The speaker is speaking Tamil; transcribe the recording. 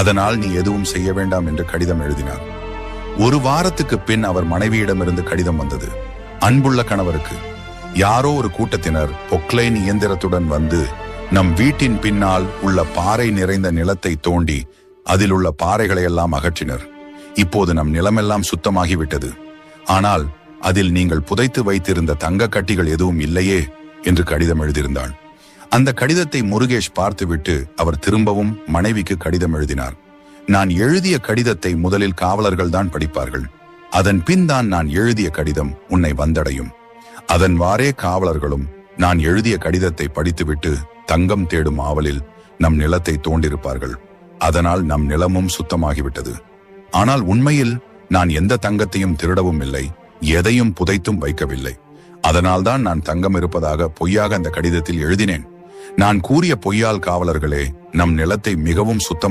அதனால் நீ எதுவும் செய்ய வேண்டாம் என்று கடிதம் எழுதினார் ஒரு வாரத்துக்கு பின் அவர் மனைவியிடமிருந்து கடிதம் வந்தது. அன்புள்ள கணவருக்கு யாரோ ஒரு கூட்டத்தினர் பொக்லைன் இயந்திரத்துடன் வந்து நம் வீட்டின் பின்னால் உள்ள பாறை நிறைந்த நிலத்தை தோண்டி அதில் உள்ள பாறைகளை எல்லாம் அகற்றினர். இப்போது நம் நிலமெல்லாம் சுத்தமாகிவிட்டது. ஆனால் அதில் நீங்கள் புதைத்து வைத்திருந்த தங்க கட்டிகள் எதுவும் இல்லையே என்று கடிதம் எழுதியிருந்தாள். அந்த கடிதத்தை முருகேஷ் பார்த்துவிட்டு அவர் திரும்பவும் மனைவிக்கு கடிதம் எழுதினார். நான் எழுதிய கடிதத்தை முதலில் காவலர்கள் தான் படிப்பார்கள். அதன் பின் தான் நான் எழுதிய கடிதம் உன்னை வந்தடையும். அதன் வாரே காவலர்களும் நான் எழுதிய கடிதத்தை படித்துவிட்டு தங்கம் தேடும் ஆவலில் நம் நிலத்தை தோண்டிருப்பார்கள். அதனால் நம் நிலமும் சுத்தமாகிவிட்டது. ஆனால் உண்மையில் நான் எந்த தங்கத்தையும் திருடவும் இல்லை எதையும் புதைத்தும் வைக்கவில்லை. அதனால்தான் நான் தங்கம் இருப்பதாக பொய்யாக அந்த கடிதத்தில் எழுதினேன். நான் கூறிய பொய்யால் காவலர்களே நம் நிலத்தை மிகவும் சுத்தமாக